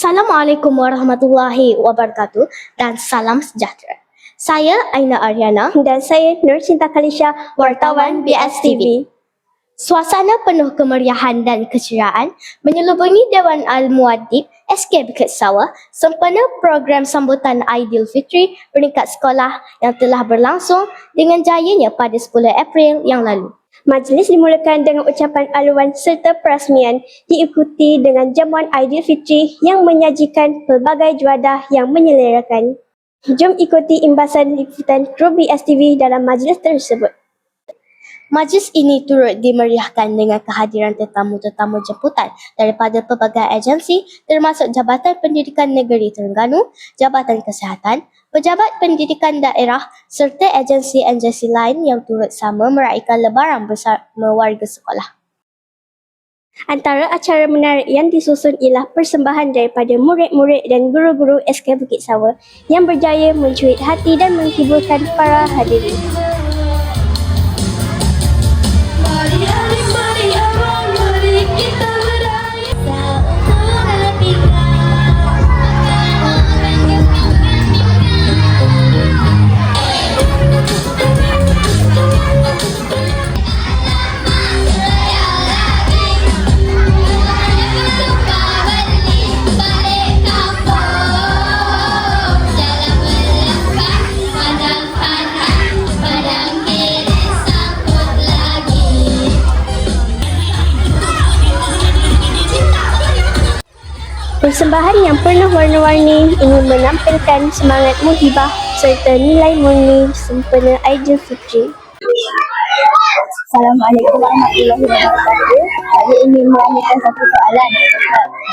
Assalamualaikum warahmatullahi wabarakatuh dan salam sejahtera. Saya Aina Aryana Dan saya Nur Cinta Kalisha, wartawan BSTV. Suasana penuh kemeriahan dan keceriaan menyelubungi Dewan Al-Muadib SK Bukit Sawah sempena program sambutan Aidilfitri peringkat sekolah yang telah berlangsung dengan jayanya pada 10 April yang lalu. Majlis dimulakan dengan ucapan aluan serta perasmian diikuti dengan jamuan Aidilfitri yang menyajikan pelbagai juadah yang menyelerakan. Jom ikuti imbasan liputan kru BSTV dalam majlis tersebut. Majlis ini turut dimeriahkan dengan kehadiran tetamu-tetamu jemputan daripada pelbagai agensi termasuk Jabatan Pendidikan Negeri Terengganu, Jabatan Kesihatan, Pejabat Pendidikan Daerah serta agensi-agensi lain yang turut sama meraihkan lebaran bersama warga sekolah. Antara acara menarik yang disusun ialah persembahan daripada murid-murid dan guru-guru SK Bukit Sawah yang berjaya mencuit hati dan menghiburkan para hadirin. Warna-warni ingin menampilkan semangat muhibah serta nilai murni sempena Aidilfitri. Assalamualaikum warahmatullahi wabarakatuh. Saya ingin menanyakan satu soalan.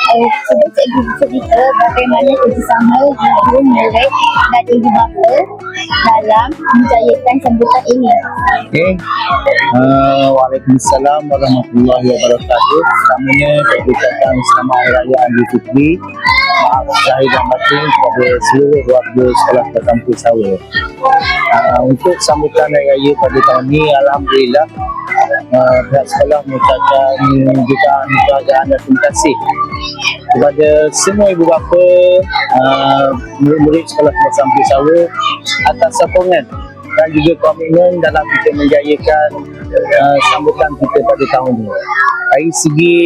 Uh, cuba cikgu cerita bagaimana kerjasama guru murid dan ibu bapa dalam menjayakan sambutan ini. Okey. Uh, Waalaikumsalam warahmatullahi wabarakatuh. Pertamanya saya ucapkan selamat Hari Raya Aidilfitri. Dan batin kepada seluruh warga sekolah Kampung Sawa. Uh, untuk sambutan Hari Raya pada tahun ini, Alhamdulillah uh, pihak sekolah mengucapkan jutaan penghargaan dan terima kasih kepada semua ibu bapa uh, murid-murid sekolah Kampung Sawa atas sokongan dan juga komitmen dalam kita menjayakan uh, sambutan kita pada tahun ini. Dari segi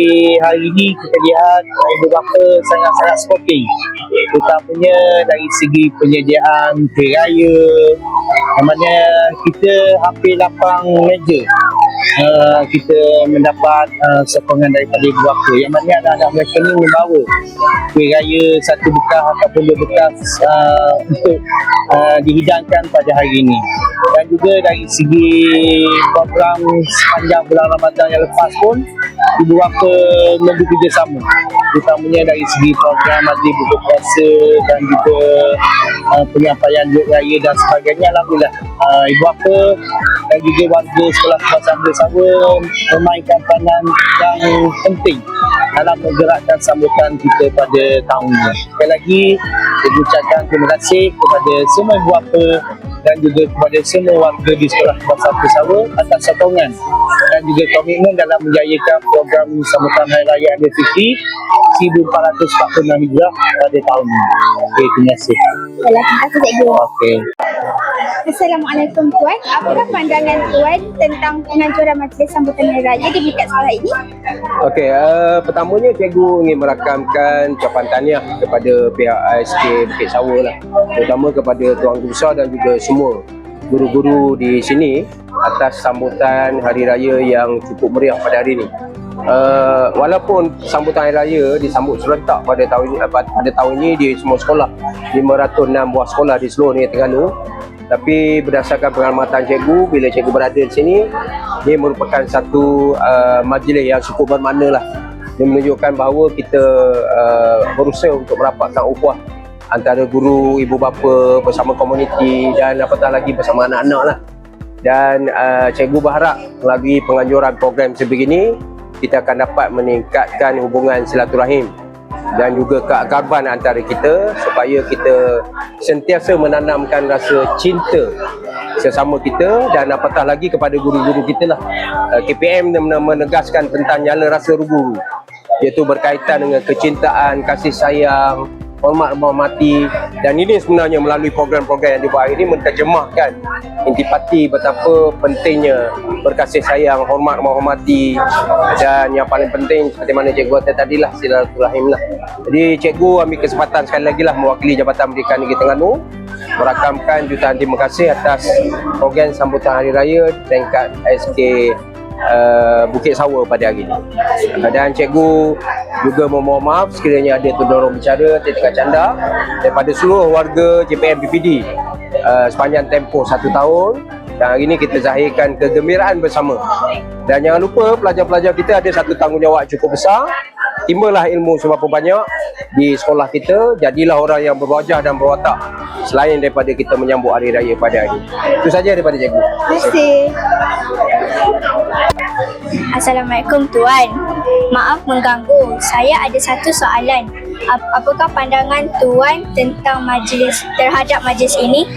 hari ini kita lihat bapa sangat-sangat sporting. Terutamanya dari segi penyediaan kuih raya, yang mana kita hampir lapang meja. Uh, kita mendapat uh, sokongan daripada ibu bapa. Yang mana anak-anak mereka ni membawa kuih raya satu bekas ataupun dua bekas uh, untuk uh, dihidangkan pada hari ini. Dan juga dari segi program sepanjang bulan Ramadan yang lepas pun ibu bapa memberi kerjasama. Terutamanya dari segi program majlis buku puasa dan juga uh, penyampaian duit raya dan sebagainya. Alhamdulillah uh, ibu bapa dan juga warga sekolah kawasan bersama memainkan peranan yang penting dalam menggerakkan sambutan kita pada tahun ini. Sekali lagi, saya ucapkan terima kasih kepada semua ibu bapa dan juga kepada semua warga di sekolah kawasan Pesawa atas sokongan dan juga komitmen dalam menjayakan program sambutan Hari Raya Aidilfitri 1446 Hijrah pada tahun ini. Okey, terima kasih. Terima kasih cikgu. Okey. Assalamualaikum Puan. Apakah pandangan Puan tentang penganjuran majlis sambutan hari raya di dekat sekolah ini? Okey, uh, pertamanya cikgu ingin merakamkan ucapan tahniah kepada pihak ASK Bukit Sawa lah. Terutama kepada Tuan Guru Besar dan juga semua guru-guru di sini atas sambutan hari raya yang cukup meriah pada hari ini. Uh, walaupun sambutan hari raya disambut serentak pada tahun ini, pada tahun ini di semua sekolah 506 buah sekolah di seluruh negeri Terengganu tapi berdasarkan pengamatan cikgu bila cikgu berada di sini ini merupakan satu uh, majlis yang cukup bermakna lah dia menunjukkan bahawa kita uh, berusaha untuk merapatkan ukhuwah antara guru, ibu bapa bersama komuniti dan apatah lagi bersama anak-anak lah. Dan uh, cikgu berharap melalui penganjuran program sebegini kita akan dapat meningkatkan hubungan silaturahim dan juga keakraban antara kita supaya kita sentiasa menanamkan rasa cinta sesama kita dan apatah lagi kepada guru-guru kita lah. Uh, KPM men- menegaskan tentang nyala rasa guru iaitu berkaitan dengan kecintaan, kasih sayang, hormat menghormati dan ini sebenarnya melalui program-program yang dibuat ini menterjemahkan intipati betapa pentingnya berkasih sayang, hormat menghormati dan yang paling penting seperti mana cikgu kata tadi lah silaturahim lah. Jadi cikgu ambil kesempatan sekali lagi lah mewakili Jabatan Pendidikan Negeri Terengganu merakamkan jutaan terima kasih atas program sambutan Hari Raya tingkat SK uh, Bukit Sawa pada hari ini. Dan cikgu juga memohon maaf sekiranya ada terdorong bicara tingkat canda daripada seluruh warga JPM PPD uh, sepanjang tempoh satu tahun dan hari ini kita zahirkan kegembiraan bersama. Dan jangan lupa pelajar-pelajar kita ada satu tanggungjawab cukup besar. Timbalah ilmu seberapa banyak di sekolah kita, jadilah orang yang berwajah dan berwatak selain daripada kita menyambut hari raya pada hari ini. Itu saja daripada cikgu. Terima kasih. Assalamualaikum Tuan. Maaf mengganggu. Saya ada satu soalan. Ap- Apakah pandangan Tuan tentang majlis terhadap majlis ini?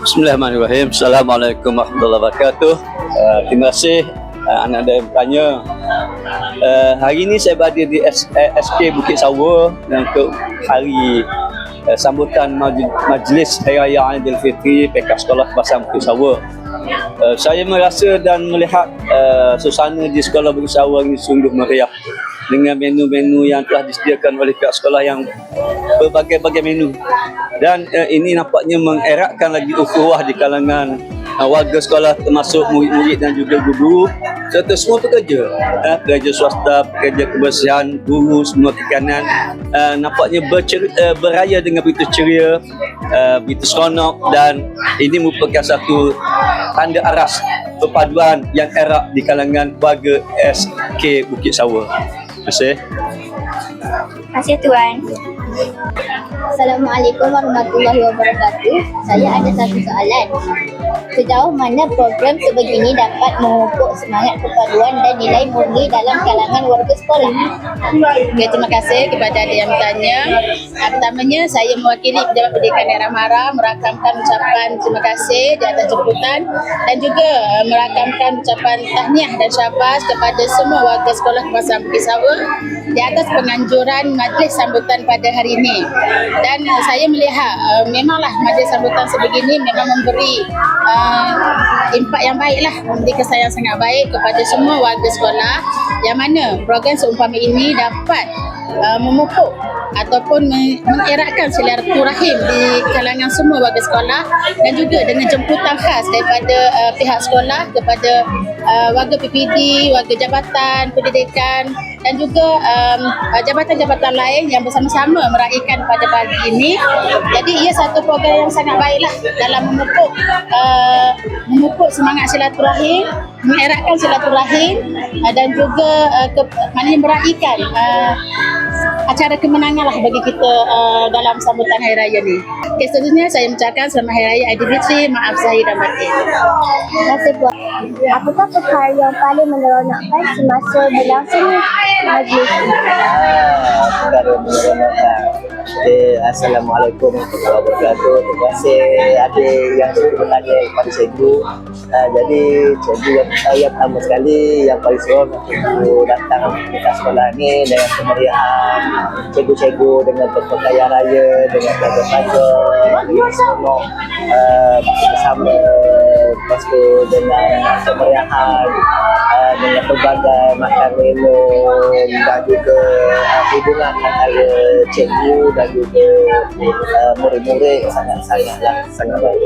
Bismillahirrahmanirrahim. Assalamualaikum warahmatullahi wabarakatuh. Uh, terima kasih uh, anak ada yang bertanya. Uh, hari ini saya berada di S- eh, SK Bukit Sawa untuk hari uh, sambutan majlis, majlis Hari Raya Aidilfitri PK Sekolah Bahasa Bukit Sawa. Uh, saya merasa dan melihat uh, suasana di Sekolah Bukit ini sungguh meriah dengan menu-menu yang telah disediakan oleh pihak sekolah yang berbagai-bagai menu. Dan uh, ini nampaknya mengeratkan lagi ukhuwah di kalangan uh, warga sekolah termasuk murid-murid dan juga guru serta semua pekerja. Uh, pekerja swasta, pekerja kebersihan, guru, semua kekanan uh, nampaknya uh, beraya dengan begitu ceria uh, begitu seronok dan ini merupakan satu tanda aras perpaduan yang erat di kalangan warga SK Bukit Sawa. Terima kasih. Terima kasih Tuan. Assalamualaikum warahmatullahi wabarakatuh. Saya ada satu soalan. Sejauh mana program sebegini dapat memupuk semangat perpaduan dan nilai murni dalam kalangan warga sekolah? Ya, terima kasih kepada ada yang bertanya. Pertamanya, saya mewakili Pejabat Pendidikan Daerah Mara merakamkan ucapan terima kasih di atas jemputan dan juga uh, merakamkan ucapan tahniah dan syabas kepada semua warga sekolah Kebangsaan Bukit Sawa di atas penganjuran majlis sambutan pada hari ini. Dan uh, saya melihat uh, memanglah majlis sambutan sebegini memang memberi uh, impak yang baiklah, memberi kesan yang sangat baik kepada semua warga sekolah yang mana program seumpama ini dapat uh, memupuk ataupun me- mengeratkan silaturahim di kalangan semua warga sekolah dan juga dengan jemputan khas daripada uh, pihak sekolah kepada uh, warga PPD, warga jabatan pendidikan dan juga um, jabatan-jabatan lain yang bersama-sama meraihkan pada pagi ini. Jadi ia satu program yang sangat baiklah dalam memupuk uh, memupuk semangat silaturahim, mengeratkan silaturahim uh, dan juga uh, ke, meraihkan uh, acara kemenangan lah bagi kita uh, dalam sambutan Hari Raya ni. Okay, seterusnya saya mengucapkan selamat Hari Raya Aidilfitri, maaf zahir dan batin. Terima kasih Puan. Apakah perkara yang paling meneronokkan semasa berlangsung majlis ini? Ah, perkara menyeronokkan. Okay, Assalamualaikum warahmatullahi wabarakatuh. Terima kasih ada yang sudah bertanya kepada cikgu. Ah, jadi cikgu yang saya pertama sekali yang paling seronok cikgu datang ke sekolah ni dengan kemeriahan cikgu-cikgu dengan berpakaian raya dengan pelajar-pelajar dengan seronok uh, bersama lepas tu dengan kemeriahan uh, dengan pelbagai makan minum dan juga uh, hubungan antara cikgu dan juga uh, murid-murid sangat-sangatlah sangat baik.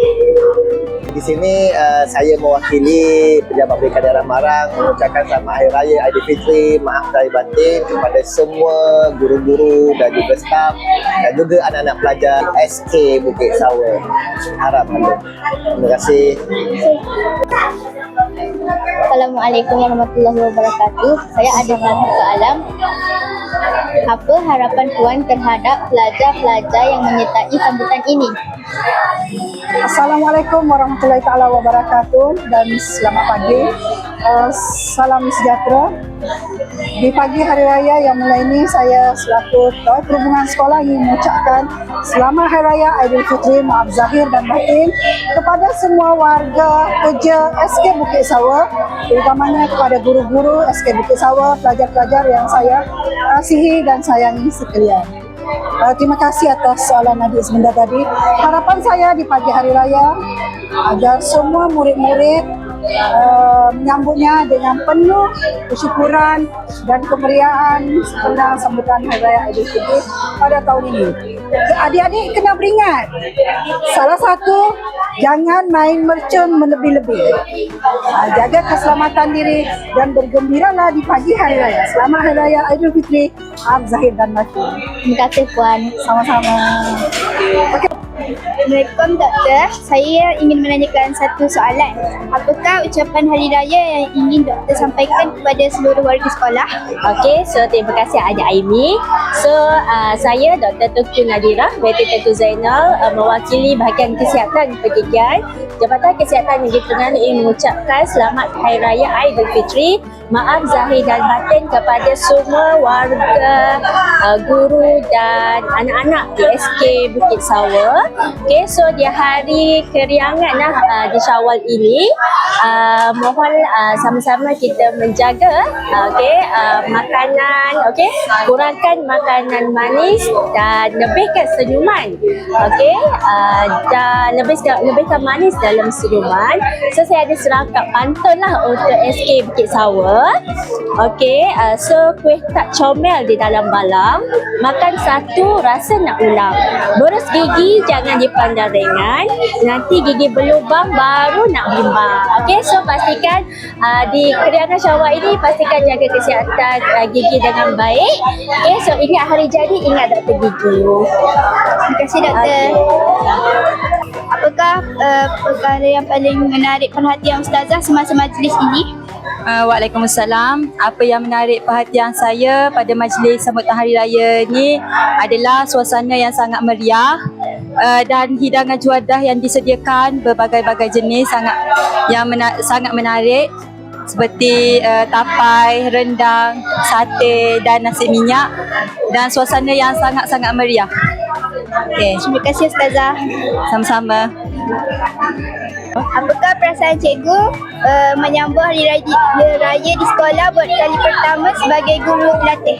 Di sini uh, saya mewakili Pejabat Pendidikan Daerah Marang mengucapkan selamat Hari Raya Aidilfitri, maaf lahir batin kepada semua guru-guru dan juga staf dan juga anak-anak pelajar SK Bukit Sawa. Harap anda. Terima kasih. Assalamualaikum warahmatullahi wabarakatuh. Saya ada satu soalan. Apa harapan Puan terhadap pelajar-pelajar yang menyertai sambutan ini? Assalamualaikum warahmatullahi taala wabarakatuh dan selamat pagi. Uh, salam sejahtera. Di pagi hari raya yang mulai ini saya selaku Ketua Perhubungan Sekolah ingin mengucapkan Selamat Hari Raya Aidilfitri Maaf Zahir dan Batin kepada semua warga kerja SK Bukit Sawa terutamanya kepada guru-guru SK Bukit Sawa, pelajar-pelajar yang saya kasihi dan sayangi sekalian. Uh, terima kasih atas soalan adik sebentar tadi. Harapan saya di pagi hari raya agar semua murid-murid uh, menyambutnya dengan penuh kesyukuran dan kemeriahan tentang sambutan Hari Raya Aidilfitri pada tahun ini. Adik-adik kena beringat, salah satu jangan main mercun melebih-lebih. Uh, jaga keselamatan diri dan bergembiralah di pagi hari raya. Selamat Hari Raya Aidilfitri, Maaf Zahir dan Batin. Terima kasih Puan. Sama-sama. Assalamualaikum doktor. Saya ingin menanyakan satu soalan. Apakah ucapan hari raya yang ingin doktor sampaikan kepada seluruh warga sekolah? Okey, so terima kasih Adik Aimi. So, uh, saya Dr. Tuku Nadira, Dr. Tuku Zainal uh, mewakili bahagian kesihatan pergigian Jabatan Kesihatan Negeri Terengganu ingin mengucapkan selamat Hari Raya Aidilfitri. Maaf zahir dan batin kepada semua warga, uh, guru dan anak-anak di SK Bukit Sawa. Okey, so di hari keriangan lah, uh, di Syawal ini, uh, mohon uh, sama-sama kita menjaga uh, okey uh, makanan okey kurangkan makanan manis dan lebihkan senyuman okey uh, dan lebih lebihkan manis dalam senyuman so saya ada serangkap pantun lah untuk SK Bukit Sawa okey uh, so kuih tak comel di dalam balang makan satu rasa nak ulang. Boros gigi jangan dipandang ringan. Nanti gigi berlubang baru nak bimbang. Okey so pastikan uh, di keriangan syawal ini pastikan jaga kesihatan uh, gigi dengan baik. Okey so ingat hari jadi ingat doktor gigi. Terima kasih doktor. Apakah uh, perkara yang paling menarik perhatian ustazah semasa majlis ini? Uh, Waalaikumsalam. Apa yang menarik perhatian saya pada majlis sambutan hari raya ni adalah suasana yang sangat meriah uh, dan hidangan juadah yang disediakan berbagai-bagai jenis sangat yang mena- sangat menarik seperti uh, tapai, rendang, sate dan nasi minyak dan suasana yang sangat-sangat meriah. Okay. Terima kasih ustazah. Sama-sama. Apakah perasaan cikgu uh, menyambut hari raya, raya di sekolah buat kali pertama sebagai guru pelatih?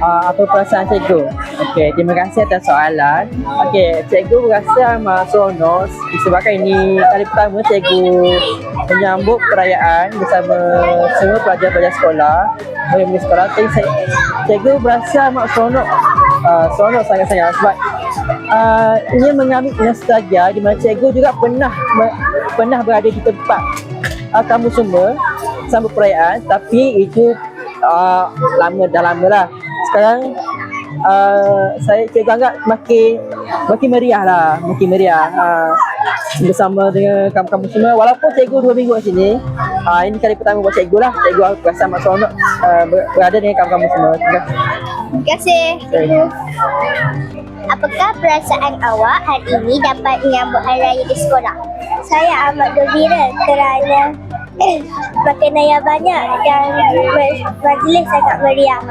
uh, apa perasaan cikgu? Okey, terima kasih atas soalan. Okey, cikgu berasa amat seronok disebabkan ini kali pertama cikgu menyambut perayaan bersama semua pelajar-pelajar sekolah. Murid-murid sekolah. Cikgu berasa amat seronok. Uh, seronok sangat-sangat sebab uh, ia mengambil nostalgia di mana cikgu juga pernah me- pernah berada di tempat uh, kamu semua sambut perayaan tapi itu uh, lama dah lama lah. Sekarang uh, saya cikgu anggap makin makin meriah lah makin meriah uh, bersama dengan kamu-kamu semua. Walaupun cikgu dua minggu kat sini uh, ini kali pertama buat cikgu lah. Cikgu rasa amat seronok uh, ber- berada dengan kamu-kamu semua. Terima kasih. Terima kasih. Cikgu. Apakah perasaan awak hari ini dapat menyambut hari raya di sekolah? Saya amat gembira kerana makanan yang banyak dan majlis sangat meriah.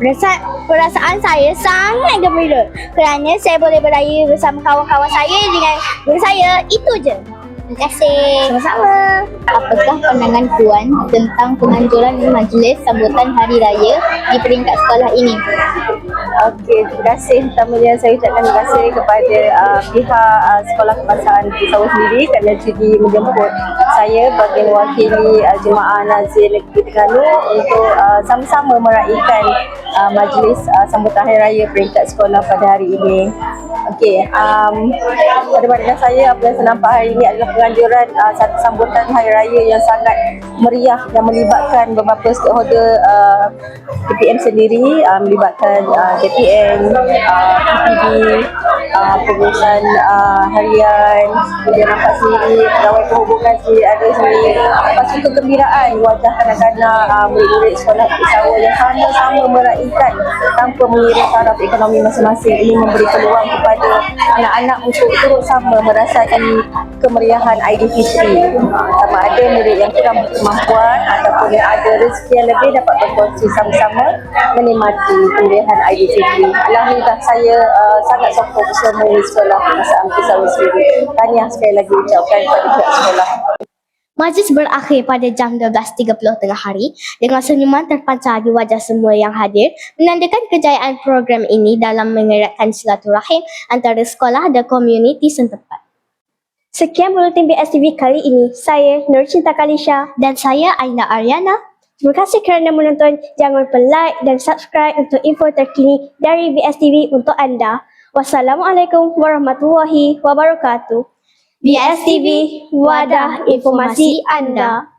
Perasaan, perasaan saya sangat gembira kerana saya boleh beraya bersama kawan-kawan saya dengan guru saya. Itu je. Terima kasih. Sama-sama. Apakah pandangan Puan tentang penganjuran majlis sambutan hari raya di peringkat sekolah ini? Okey, terima kasih. Pertamanya saya ucapkan terima kasih kepada uh, pihak uh, Sekolah Kebangsaan Pisau sendiri kerana sudi menjemput saya bagi mewakili uh, jemaah Nazir Negeri Terengganu untuk uh, sama-sama meraihkan uh, majlis uh, sambutan Hari Raya peringkat sekolah pada hari ini. Okey, um, pada pandangan saya apa yang saya nampak hari ini adalah penganjuran uh, satu sambutan Hari Raya yang sangat meriah yang melibatkan beberapa stakeholder uh, KPM sendiri uh, melibatkan uh, KPM, uh, PPD uh, pengurusan uh, harian, dia nampak sendiri pegawai perhubungan sendiri ada sendiri. Lepas tu kegembiraan wajah kanak-kanak uh, murid-murid sekolah Kisawar yang sama-sama meraihkan tanpa mengira taraf ekonomi masing-masing. Ini memberi peluang kepada anak-anak untuk turut sama merasakan kemeriahan Aidilfitri. Sama ada murid yang kurang berkemampuan ataupun yang ada rezeki yang lebih dapat berkongsi sama-sama menikmati kemeriahan Aidilfitri. Alhamdulillah saya uh, sangat sokong semua sekolah Masam Kisawar sendiri. Tahniah sekali lagi ucapkan kepada pihak sekolah. Majlis berakhir pada jam 12.30 tengah hari dengan senyuman terpancar di wajah semua yang hadir menandakan kejayaan program ini dalam mengeratkan silaturahim antara sekolah dan komuniti setempat. Sekian buletin BSTV kali ini. Saya Nur Cinta Kalisha. Dan saya Aina Aryana. Terima kasih kerana menonton. Jangan lupa like dan subscribe untuk info terkini dari BSTV untuk anda. Wassalamualaikum warahmatullahi wabarakatuh. BSTV, wadah informasi anda.